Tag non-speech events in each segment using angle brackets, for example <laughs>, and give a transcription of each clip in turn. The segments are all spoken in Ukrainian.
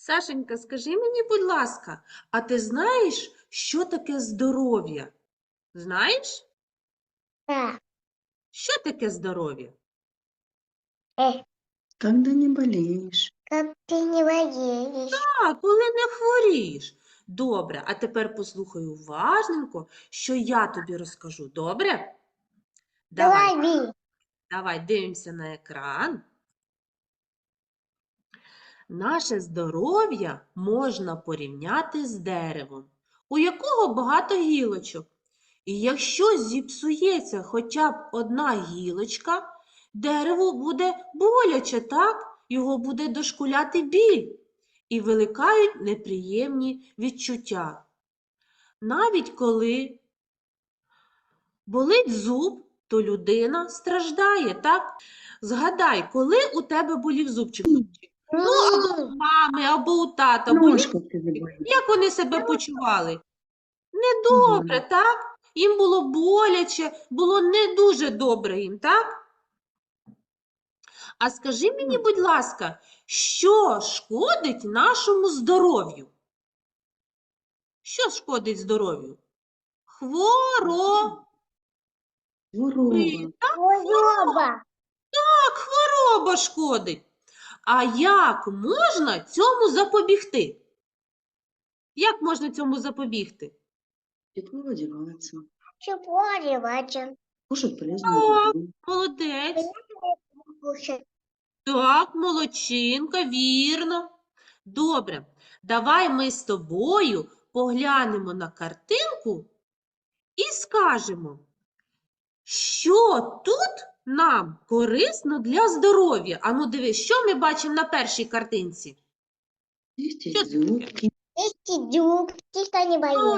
Сашенька, скажи мені, будь ласка, а ти знаєш, що таке здоров'я? Знаєш? Да. Що таке здоров'я? Когда не болеешь. как ты не болеешь. А, коли не хворієш. Добре, а тепер послухай уважненько, що я тобі розкажу. Добре? Давай, Давай, давай дивимося на екран. Наше здоров'я можна порівняти з деревом, у якого багато гілочок. І якщо зіпсується хоча б одна гілочка, дереву буде боляче, так? Його буде дошкуляти біль і виникають неприємні відчуття. Навіть коли болить зуб, то людина страждає, так? Згадай, коли у тебе болів зубчик? Ну, або у мами, або у тата в тебе як вони себе почували? Недобре, так? Їм було боляче, було не дуже добре їм, так? А скажи мені, будь ласка, що шкодить нашому здоров'ю? Що шкодить здоров'ю? Хворо. Хвороба. Так, хвороба шкодить. А як можна цьому запобігти? Як можна цьому запобігти? Тепло? Кушать Молодець. Так, молодчинка, вірно. Добре, давай ми з тобою поглянемо на картинку і скажемо, що тут нам корисно для здоров'я. Ану, дивись, що ми бачимо на першій картинці? Не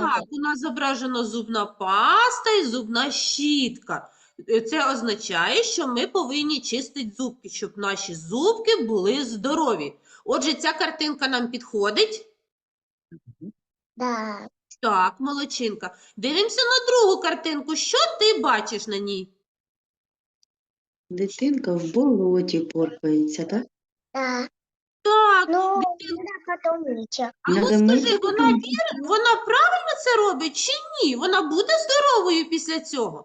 Так, у нас зображена зубна паста і зубна щітка. Е, Це означає, що ми повинні чистити зубки, щоб наші зубки були здорові. Отже, ця картинка нам підходить. Да. Так, молодчинка. Дивимося на другу картинку. Що ти бачиш на ній? Дитинка в болоті порпається, так? Да. Так, Ну, дитинка. надо потом лечо. А ну Надо скажи, вона вір... вона правильно це робить чи ні? Вона буде здоровою після цього?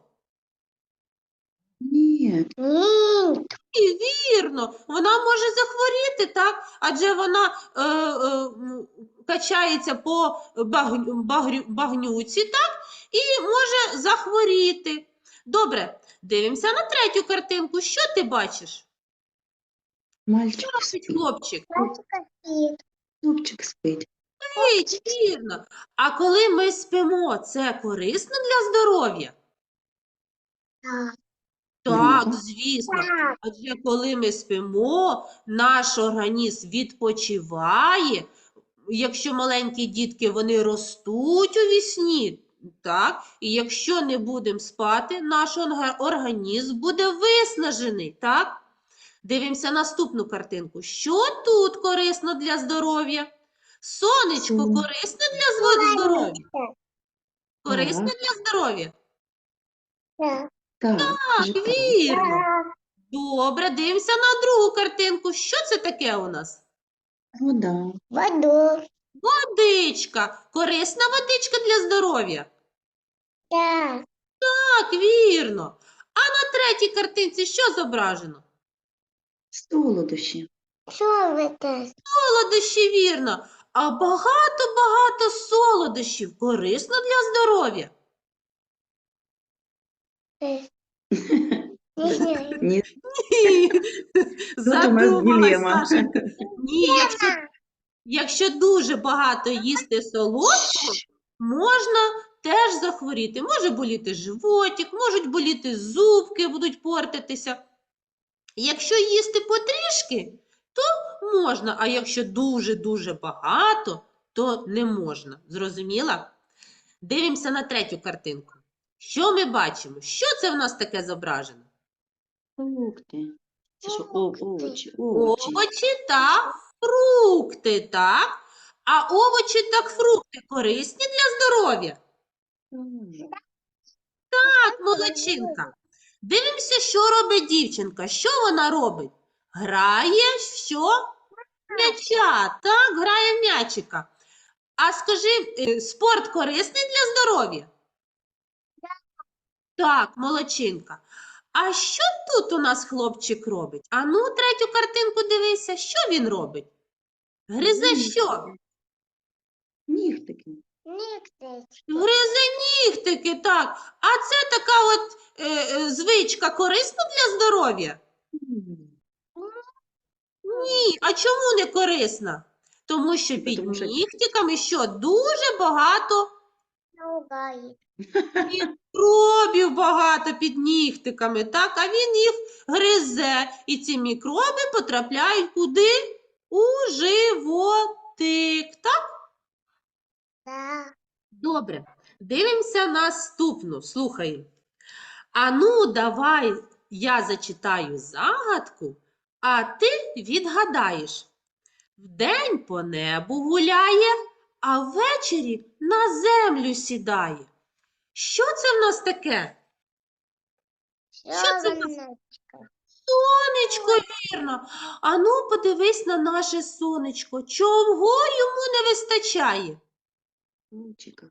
Ні, Нет. І вірно, вона може захворіти, так? Адже вона е, е, м, качається по багню, багрю, багнюці, так? І може захворіти. Добре, дивимося на третю картинку. Що ти бачиш? мальчик Робить спить. хлопчик. Хлопчик спить. Спить, вірно. А коли ми спимо, це корисно для здоров'я? Так, звісно. Адже коли ми спимо, наш організм відпочиває. Якщо маленькі дітки вони ростуть у вісні, так? І якщо не будемо спати, наш організм буде виснажений, так? Дивимося наступну картинку. Що тут корисно для здоров'я? Сонечко Сон. корисно для здоров'я? Корисно Так. для здоров'я? Так, Так, вірно. Добре, дивимося на другу картинку. Що це таке у нас? Вода. Водичка. Корисна водичка для здоров'я. Да. Так, вірно. А на третій картинці що зображено? Солодощі. Что это? Солодощі, вірно. А багато-багато солодощів корисно для здоров'я. Знаю. <laughs> Ні, Ні. Задумалась. Сашенька. Ні, якщо, якщо дуже багато їсти солодкого, можна теж захворіти. Може боліти животик, можуть боліти зубки, будуть портитися. Якщо їсти потрішки, то можна, а якщо дуже-дуже багато, то не можна. Зрозуміла? Дивимося на третю картинку. Що ми бачимо? Що це в нас таке зображено? Фрукти. Це що, овочі, овочі. Овочі та фрукти, так? А овочі та фрукти корисні для здоров'я? Так, молодчинка. Дивимося, що робить дівчинка. Що вона робить? Грає що? М'яча, так, грає в м'ячика. А скажи, е, спорт корисний для здоров'я? Так, молодчинка. А що тут у нас хлопчик робить? Ану, третю картинку дивися, що він робить? Гризе що? Нігтики. Нігтич. Гризе нігтики, так. А це така от е, е, звичка корисна для здоров'я? Ні, а чому не корисна? Тому що під Тому що- нігтиками що дуже багато мікробів багато під нігтиками, так? А він їх гризе. І ці мікроби потрапляють куди? У животик. Так? Добре. Дивимося наступну. Слухаємо. Ану, давай я зачитаю загадку, а ти відгадаєш. Вдень по небу гуляє, а ввечері на землю сідає. Що це в нас таке? Що це в нас? Сонечко. Сонечко, вірно. Ану, подивись на наше сонечко. Чого йому не вистачає? Лучику.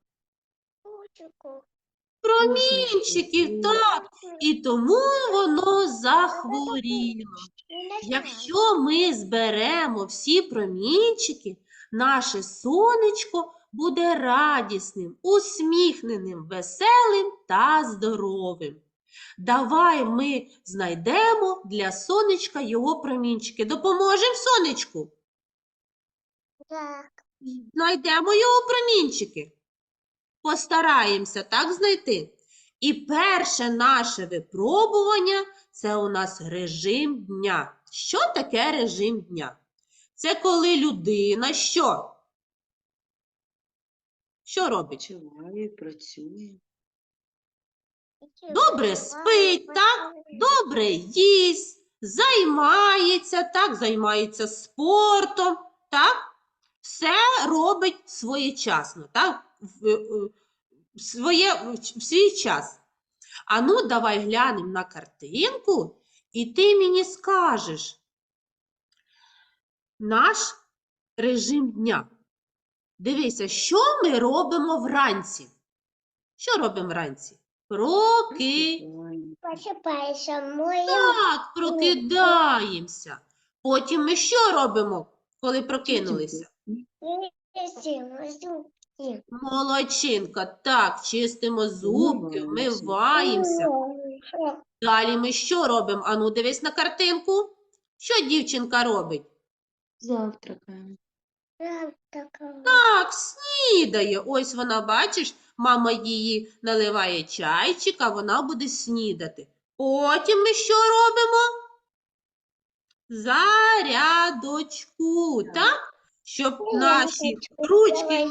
Промінчиків, так. І тому воно захворіло. Якщо ми зберемо всі промінчики, наше сонечко буде радісним, усміхненим, веселим та здоровим. Давай ми знайдемо для сонечка його промінчики. Допоможемо сонечку. Так. Знайдемо його промінчики. Постараємося так знайти. І перше наше випробування це у нас режим дня. Що таке режим дня? Це коли людина що? Що робить? Почуває, працює. Добре спить, так? Добре їсть, займається, так, займається спортом, так? Все робить своєчасно, так? Е, в своє, в свій час. А ну, давай глянемо на картинку, і ти мені скажеш наш режим дня. Дивися, що ми робимо вранці? Що робимо вранці? Проки. Так, прокидаємося. Потім ми що робимо, коли прокинулися? Чистимо зубки. Молодчинка, так, чистимо зубки, Вмиваємося. вмиваємося. Далі ми що робимо? Ану, дивись на картинку. Що дівчинка робить? Завтракаємо. Так, снідає. Ось вона, бачиш, мама її наливає чайчик, а вона буде снідати. Потім ми що робимо? Зарядочку, так? Щоб наші ручки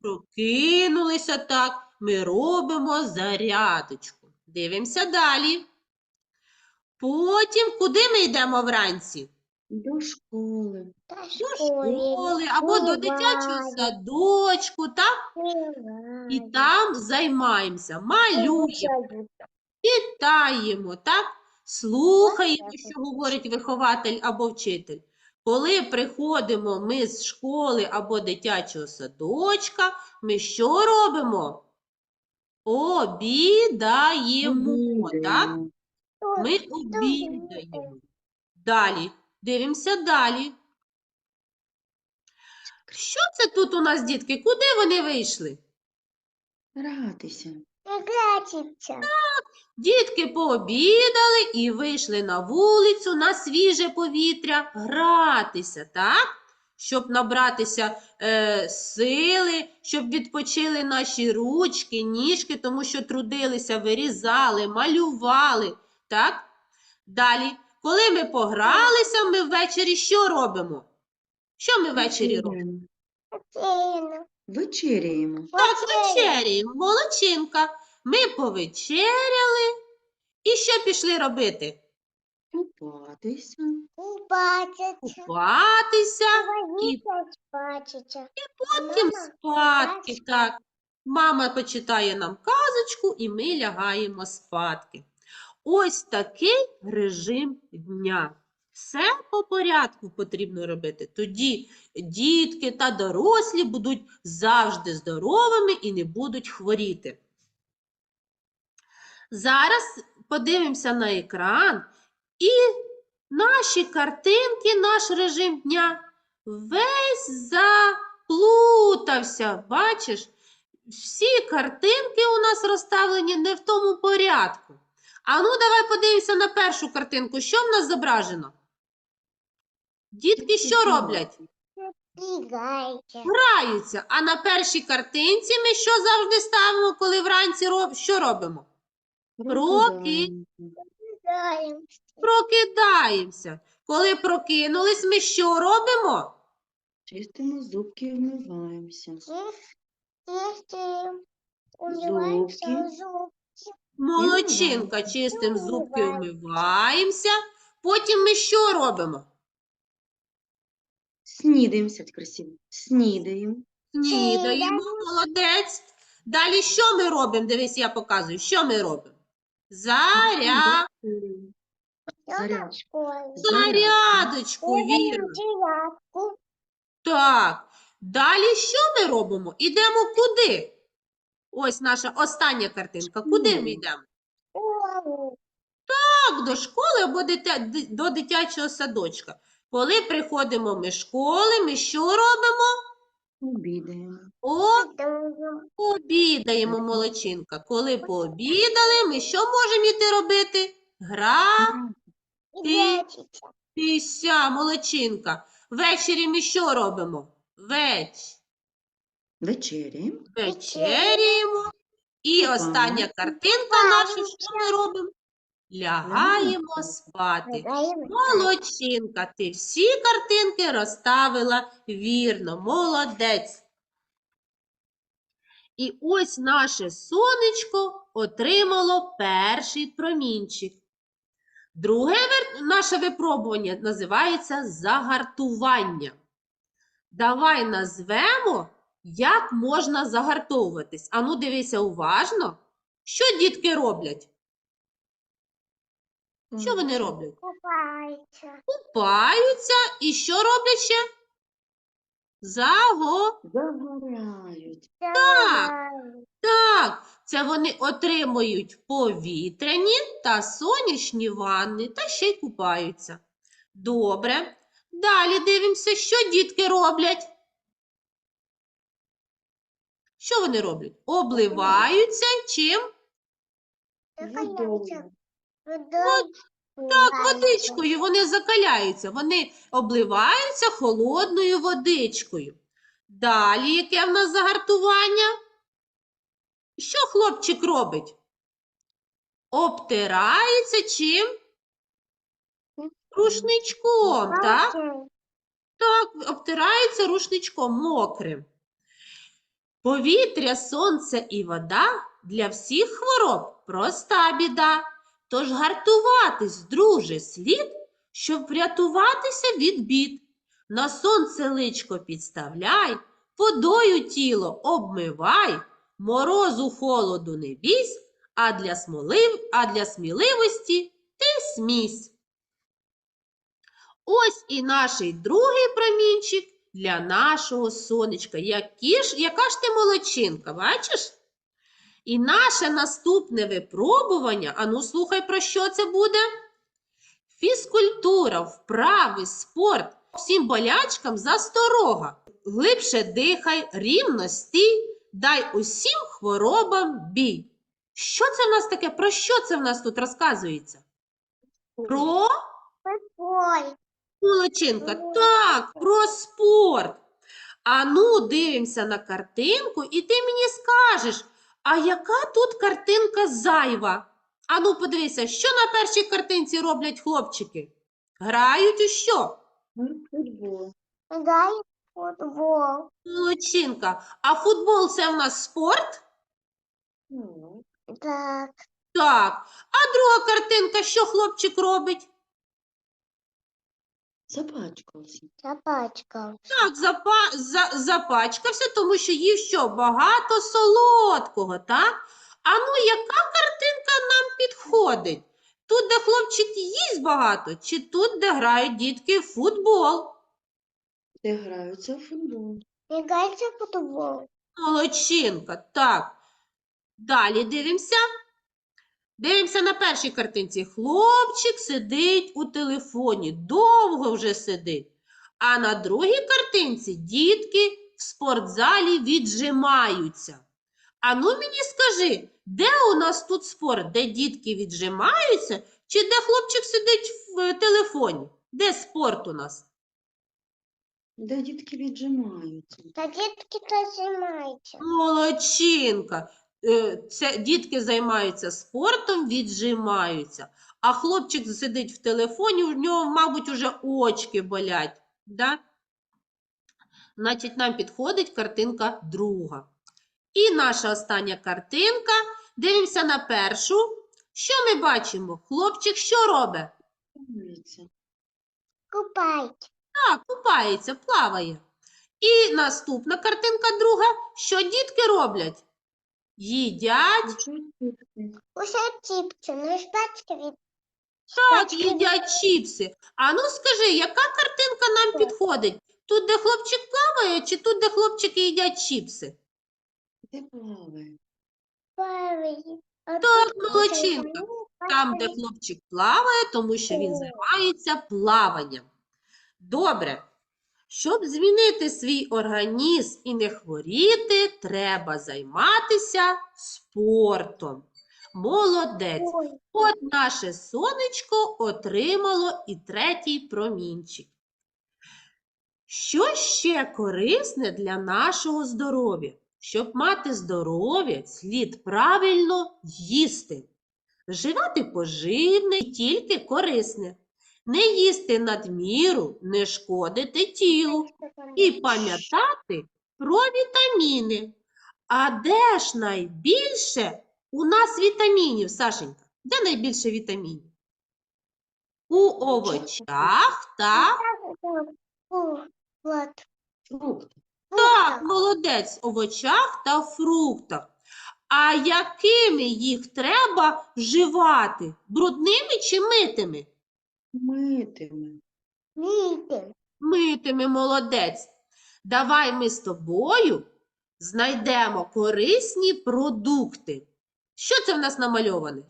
прокинулися так, ми робимо зарядочку. Дивимося далі. Потім куди ми йдемо вранці? До школи. До школи або до дитячого садочку, так? І там займаємося, малюємо, читаємо, так? Слухаємо, що говорить вихователь або вчитель. Коли приходимо ми з школи або дитячого садочка, ми що робимо? Обідаємо, так? Ми обідаємо. Далі. Дивимося далі. Що це тут у нас, дітки? Куди вони вийшли? Гратися. Гратиться. Дітки пообідали і вийшли на вулицю на свіже повітря гратися, так? Щоб набратися е, сили, щоб відпочили наші ручки, ніжки, тому що трудилися, вирізали, малювали, так? Далі, коли ми погралися, ми ввечері що робимо? Що ми ввечері робимо? Вечеряємо. Так, вечеряємо, молодчинка. Ми повечеряли і що пішли робити? Купатися. Купатися. Купатися, Водиться спатися. потім Мама, спадки. Так. Мама почитає нам казочку, і ми лягаємо спадки. Ось такий режим дня. Все по порядку потрібно робити. Тоді дітки та дорослі будуть завжди здоровими і не будуть хворіти. Зараз подивимося на екран і наші картинки, наш режим дня весь заплутався. Бачиш, всі картинки у нас розставлені не в тому порядку. А ну, давай подивимося на першу картинку. Що в нас зображено? Дітки що роблять? Граються. А на першій картинці ми що завжди ставимо, коли вранці роб... що робимо? Роки. Бігаємо. Прокидаємося. Коли прокинулись, ми що робимо? Чистимо зубки і вмиваємося. Зубки. зуб. Молодчинка, чистим зубки Вмиваємося. Потім ми що робимо? Снідаємо, сядь красиво. Снідаємо. Снідаємо, молодець. Далі що ми робимо? Дивись, я показую. Що ми робимо? Заря... Зарядочку, вірно. Так. Далі що ми робимо? Ідемо куди? Ось наша остання картинка. Куди ми йдемо? Так, до школи або дитя... до дитячого садочка. Коли приходимо ми з школи, ми що робимо? Обідаємо. О, обідаємо, молодчинка. Коли пообідали, ми що можемо йти робити? Гратися, Ідетіться. молодчинка. Ввечері ми що робимо? Веч. Вечеряємо. Вечеряємо. І остання картинка наша, що ми робимо? Лягаємо спати. Молодчинка, ти всі картинки розставила вірно. Молодець. І ось наше сонечко отримало перший промінчик. Друге наше випробування називається загартування. Давай назвемо, як можна загартовуватись. Ану, дивися уважно. Що дітки роблять? Що вони роблять? Купається. купаються і що роблять ще? Заго. Загорають. Так. Так, це вони отримують повітряні та сонячні ванни та ще й купаються. Добре. Далі дивимося, що дітки роблять. Що вони роблять? Обливаються чим? Водою. Так, водичкою вони закаляються, вони обливаються холодною водичкою. Далі яке в нас загартування? Що хлопчик робить? Обтирається чим? Рушничком, так? Так, обтирається рушничком мокрим. Повітря, сонце і вода для всіх хвороб проста біда. Тож гартуватись, друже, слід, щоб врятуватися від бід. На сонце личко підставляй, водою тіло обмивай, морозу холоду не бійсь, а для, смолив, а для сміливості ти смійсь. Ось і наш другий промінчик для нашого сонечка. Які ж, яка ж ти молодчинка, бачиш? І наше наступне випробування, ану слухай, про що це буде? Фізкультура, вправи, спорт. Всім болячкам засторога. Глибше дихай, рівно стій, дай усім хворобам бій. Що це в нас таке? Про що це в нас тут розказується? Про Ой, Молодчинка, так, про спорт. А ну, дивимося на картинку, і ти мені скажеш, а яка тут картинка зайва? А ну, подивися, що на першій картинці роблять хлопчики? Грають у що? Футбол. футбол. Молодчинка. А футбол це в нас спорт? Так. Так. А друга картинка, що хлопчик робить? Запачкався. Запачкав. Так, запа... за... запачкався, тому що їв що? Багато солодкого, так? А ну, яка картинка нам підходить? Тут, де хлопчик їсть багато, чи тут, де грають дітки в футбол? Де граються в футбол. Играйте в футбол. Молодчинка, так. Далі дивимося. Дивимося на першій картинці. Хлопчик сидить у телефоні, довго вже сидить. А на другій картинці дітки в спортзалі віджимаються. А ну мені скажи, де у нас тут спорт? Де дітки віджимаються, чи де хлопчик сидить в е, телефоні? Де спорт у нас? Де дітки віджимаються. Да детки-то занимаются. Молодчинка. Е, Це дітки займаються спортом, віджимаються. А хлопчик сидить в телефоні, у нього, мабуть, уже очки болять. Да? Значить, нам підходить картинка друга. І наша остання картинка. Дивимося на першу. Що ми бачимо? Хлопчик що робить? Купать. Так, купається, плаває. І наступна картинка друга. Що дітки роблять? Їдять. Кушать чипсы. Ну, шпачка ведь. Так, Шпачка їдять чіпси. А ну скажи, яка картинка нам підходить? Тут, де хлопчик плаває, чи тут, де хлопчики їдять чіпси? Де плаває? плавает. Так, молодчинка. Там, де хлопчик плаває, тому що він займається плаванням. Добре. Щоб змінити свій організм і не хворіти, треба займатися спортом. Молодець. От наше сонечко отримало і третій промінчик. Що ще корисне для нашого здоров'я? Щоб мати здоров'я, слід правильно їсти. Вживати поживне і тільки корисне. Не їсти надміру, не шкодити тілу. І пам'ятати про вітаміни. А де ж найбільше у нас вітамінів, Сашенька? Де найбільше вітамінів? У овочах та. Фрукти. так, молодець, овочах та фруктах. А якими їх треба вживати? Брудними чи митими? Митиме. Видим. Митими, молодець. Давай ми з тобою знайдемо корисні продукти. Що це в нас намальоване?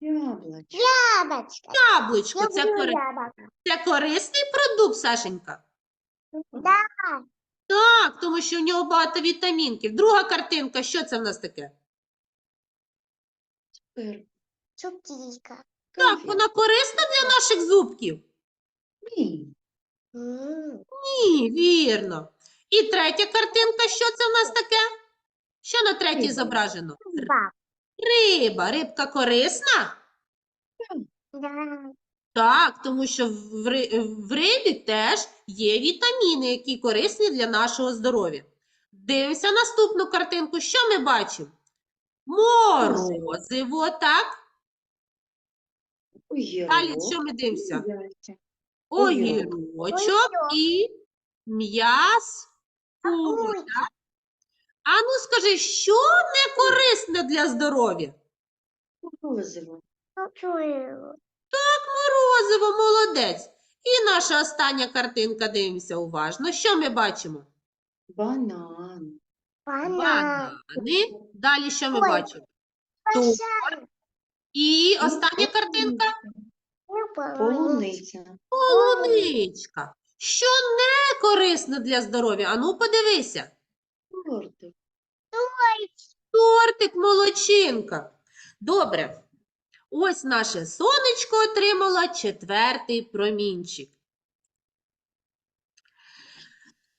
Яблочко. Яблочко. Яблучко. Це, кори... це корисний продукт, Сашенька? Да. Так, тому що в нього багато вітамінків. Друга картинка, що це в нас таке? Цукер. Так, вона корисна для наших зубків? Ні. Ні, вірно. І третя картинка, що це в нас таке? Що на третій зображено? Риба. Рибка корисна? Так, тому що в, ри- в рибі теж є вітаміни, які корисні для нашого здоров'я. Дивимося наступну картинку. Що ми бачимо? Морозиво, так? Далі що ми дивимося? Огірочок і м'ясо. Ой, А ну скажи, що не корисне для здоров'я? Морозиво. чую. Морозиво, молодець. І наша остання картинка, дивимося уважно. Що ми бачимо? Банан. Банан. Банани. Далі що ми Ой. бачимо? Большая. І остання картинка. Полуниця. полуничка. Що не корисно для здоров'я? Ану, подивися. Тортик. Тортик, молодчинка. Добре. Ось наше сонечко отримало четвертий промінчик.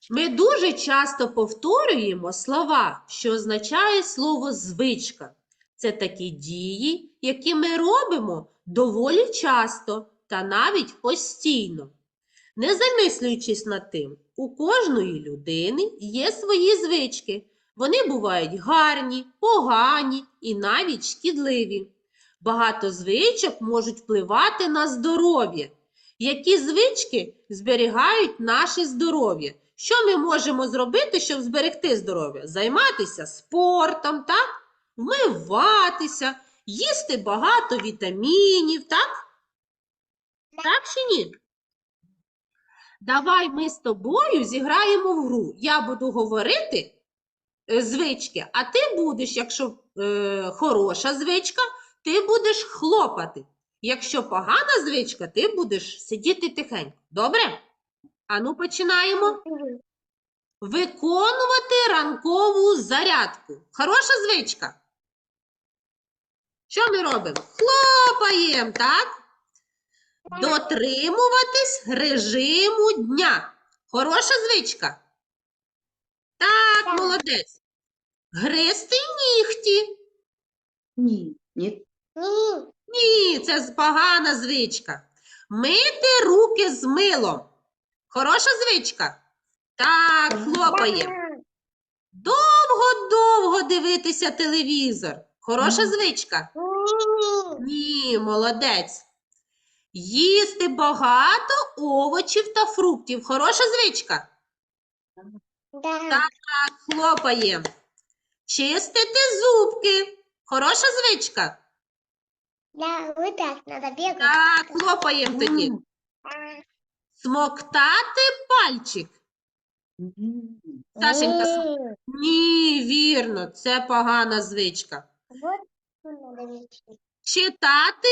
Ми дуже часто повторюємо слова, що означає слово звичка. Це такі дії, які ми робимо доволі часто та навіть постійно. Не замислюючись над тим, у кожної людини є свої звички. Вони бувають гарні, погані і навіть шкідливі. Багато звичок можуть впливати на здоров'я. Які звички зберігають наше здоров'я? Що ми можемо зробити, щоб зберегти здоров'я? Займатися спортом, так? Вмиватися їсти багато вітамінів, так? Так чи ні? Давай ми з тобою зіграємо в гру. Я буду говорити е, звички, а ти будеш, якщо е, хороша звичка, ти будеш хлопати. Якщо погана звичка, ти будеш сидіти тихенько. Добре? Ану, починаємо. Виконувати ранкову зарядку. Хороша звичка. Що ми робимо? Хлопаємо, так? Дотримуватись режиму дня. Хороша звичка. Так, молодець. Гризти нігті. Ні, ні. Ні. Ні, це погана звичка. Мити руки з милом. Хороша звичка. Так, хлопаємо. Довго-довго дивитися телевізор. Хороша звичка. Ні. Молодець. Їсти багато овочів та фруктів. Хороша звичка. Да. Так. Хлопаємо. Чистити зубки. Хороша звичка. Да, вот так надо бегать. Так, хлопаємо тоді. Смоктати пальчик. Сашенька, ні, вірно, це погана звичка. Читати,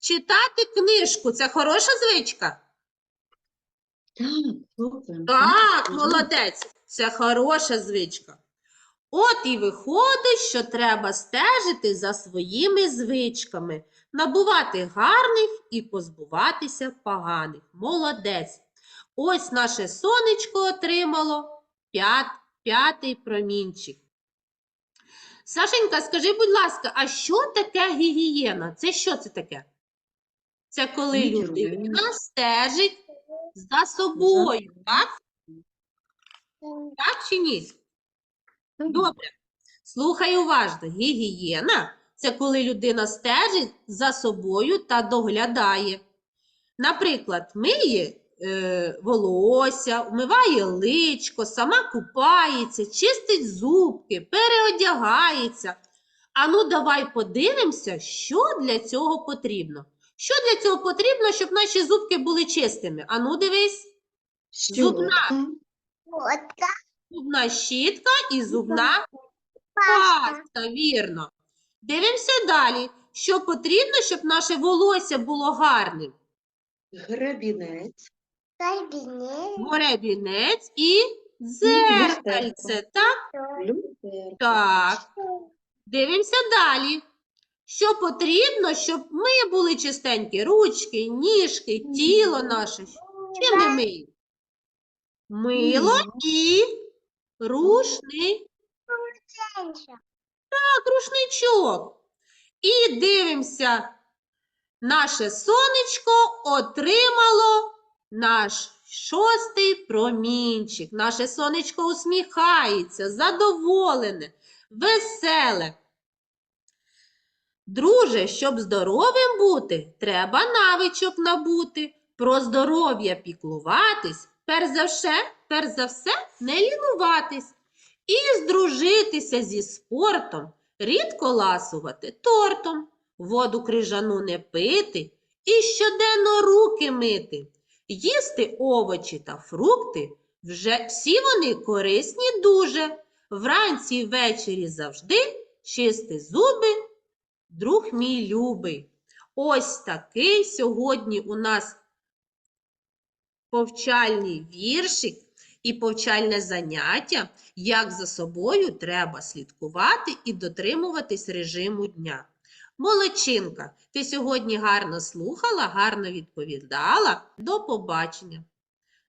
читати книжку це хороша звичка. Так. Так, Мгм. молодець, це хороша звичка. От і виходить, що треба стежити за своїми звичками, набувати гарних і позбуватися поганих. Молодець. Ось наше сонечко отримало п'ятий промінчик. Сашенька, скажи, будь ласка, а що таке гігієна? Це що це таке? Це коли людина стежить за собою, так? Так чи ні? Добре. Слухай уважно. Гігієна це коли людина стежить за собою та доглядає. Наприклад, миє е, волосся, вмиває личко, сама купається, чистить зубки, переодягається. Ану, давай подивимося, що для цього потрібно. Що для цього потрібно, щоб наші зубки були чистими? Ану, дивись, зубна. Так. зубна щітка і зубна Паста. Паста, вірно. Дивимося далі. Що потрібно, щоб наше волосся було гарним? Гребінець. Кабинет. Горебінець і люстерко. дзеркальце. Так? Так. Дивимося далі. Що потрібно, щоб ми були чистенькі? Ручки, ніжки, тіло наше. Чим ми миємо? Мило і рушник. Так, рушничок. І дивимося, наше сонечко отримало наш шостий промінчик. Наше сонечко усміхається, задоволене, веселе. Друже, щоб здоровим бути, треба навичок набути. Про здоров'я піклуватись, перш за все, перш за все, не лінуватись. І здружитися зі спортом, рідко ласувати тортом, воду крижану не пити і щоденно руки мити, їсти овочі та фрукти, вже всі вони корисні дуже. Вранці й ввечері завжди чисти зуби, друг мій любий. Ось такий сьогодні у нас повчальний віршик і повчальне заняття, як за собою треба слідкувати і дотримуватись режиму дня. Молодчинка, ти сьогодні гарно слухала, гарно відповідала. До побачення!